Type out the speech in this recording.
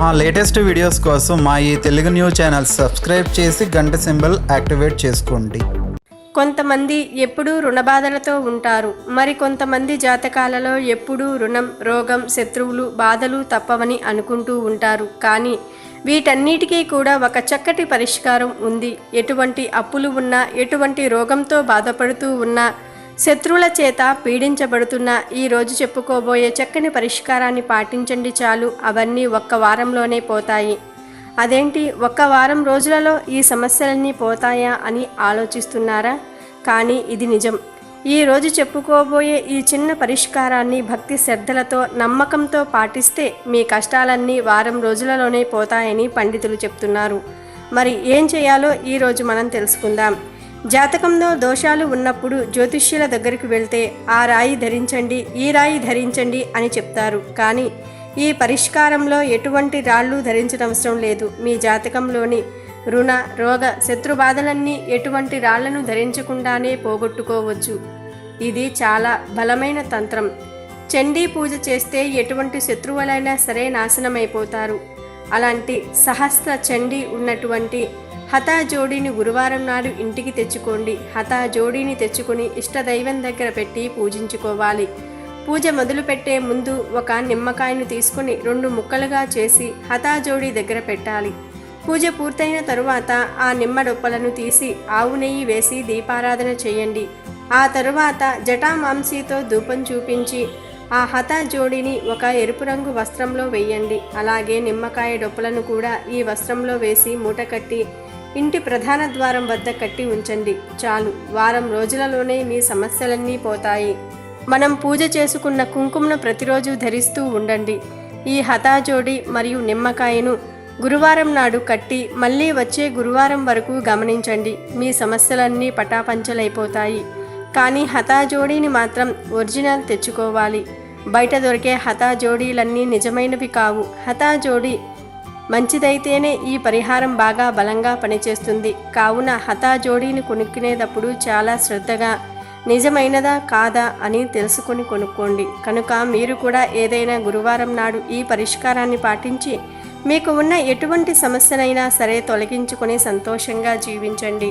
మా latest videos కోసం మా ఈ తెలుగు న్యూస్ ఛానల్ సబ్స్క్రైబ్ చేసి గంట సింబల్ యాక్టివేట్ చేసుకోండి. కొంతమంది ఎప్పుడూ రుణబాధలతో ఉంటారు. మరి కొంతమంది జాతకాలలో ఎప్పుడూ రుణం రోగం శత్రువులు బాధలు తప్పవని అనుకుంటూ ఉంటారు. కానీ వీటన్నిటికీ కూడా ఒక చక్కటి పరిష్కారం ఉంది. ఎటువంటి అప్పులు ఉన్నా ఎటువంటి రోగంతో బాధపడుతూ ఉన్నా శత్రువుల చేత పీడించబడుతున్న ఈ రోజు చెప్పుకోబోయే చక్కని పరిష్కారాన్ని పాటించండి చాలు. అవన్నీ ఒక్క వారంలోనే పోతాయి. అదేంటి ఒక్క వారం రోజులలో ఈ సమస్యలన్నీ పోతాయా అని ఆలోచిస్తున్నారా? కానీ ఇది నిజం. ఈ రోజు చెప్పుకోబోయే ఈ చిన్న పరిష్కారాన్ని భక్తి శ్రద్ధలతో నమ్మకంతో పాటిస్తే మీ కష్టాలన్నీ వారం రోజులలోనే పోతాయని పండితులు చెప్తున్నారు. మరి ఏం చేయాలో ఈరోజు మనం తెలుసుకుందాం. జాతకంలో దోషాలు ఉన్నప్పుడు జ్యోతిష్యుల దగ్గరికి వెళ్తే ఆ రాయి ధరించండి ఈ రాయి ధరించండి అని చెప్తారు. కానీ ఈ పరిష్కారంలో ఎటువంటి రాళ్ళు ధరించనవసరం లేదు. మీ జాతకంలోని రుణ రోగ శత్రు బాధలన్నీ ఎటువంటి రాళ్ళను ధరించకుండానే పోగొట్టుకోవచ్చు. ఇది చాలా బలమైన తంత్రం. చండీ పూజ చేస్తే ఎటువంటి శత్రువులైనా సరే నాశనమైపోతారు. అలాంటి సహస్ర చండీ ఉన్నటువంటి హతా జోడీని గురువారం నాడు ఇంటికి తెచ్చుకోండి. హతా జోడీని తెచ్చుకుని ఇష్టదైవం దగ్గర పెట్టి పూజించుకోవాలి. పూజ మొదలుపెట్టే ముందు ఒక నిమ్మకాయను తీసుకుని రెండు ముక్కలుగా చేసి హతాజోడి దగ్గర పెట్టాలి. పూజ పూర్తయిన తరువాత ఆ నిమ్మ డొప్పలను తీసి ఆవు నెయ్యి వేసి దీపారాధన చేయండి. ఆ తరువాత జటామాంసీతో ధూపం చూపించి ఆ హత జోడిని ఒక ఎరుపు రంగు వస్త్రంలో వేయండి. అలాగే నిమ్మకాయ డొప్పలను కూడా ఈ వస్త్రంలో వేసి మూట కట్టి ఇంటి ప్రధాన ద్వారం వద్ద కట్టి ఉంచండి. చాలు. వారం రోజులలోనే మీ సమస్యలన్నీ పోతాయి. మనం పూజ చేసుకున్న కుంకుమను ప్రతిరోజు ధరిస్తూ ఉండండి. ఈ హతాజోడి మరియు నిమ్మకాయను గురువారం నాడు కట్టి మళ్ళీ వచ్చే గురువారం వరకు గమనించండి. మీ సమస్యలన్నీ పటాపంచలైపోతాయి. కానీ హతాజోడీని మాత్రం ఒరిజినల్ తెచ్చుకోవాలి. బయట దొరికే హతాజోడీలన్నీ నిజమైనవి కావు. హతాజోడి మంచిదైతేనే ఈ పరిహారం బాగా బలంగా పనిచేస్తుంది. కావున హతాజోడీని కొనుక్కునేటప్పుడు చాలా శ్రద్ధగా నిజమైనదా కాదా అని తెలుసుకొని కొనుక్కోండి. కనుక మీరు కూడా ఏదైనా గురువారం నాడు ఈ పరిష్కారాన్ని పాటించి మీకు ఉన్న ఎటువంటి సమస్యనైనా సరే తొలగించుకొని సంతోషంగా జీవించండి.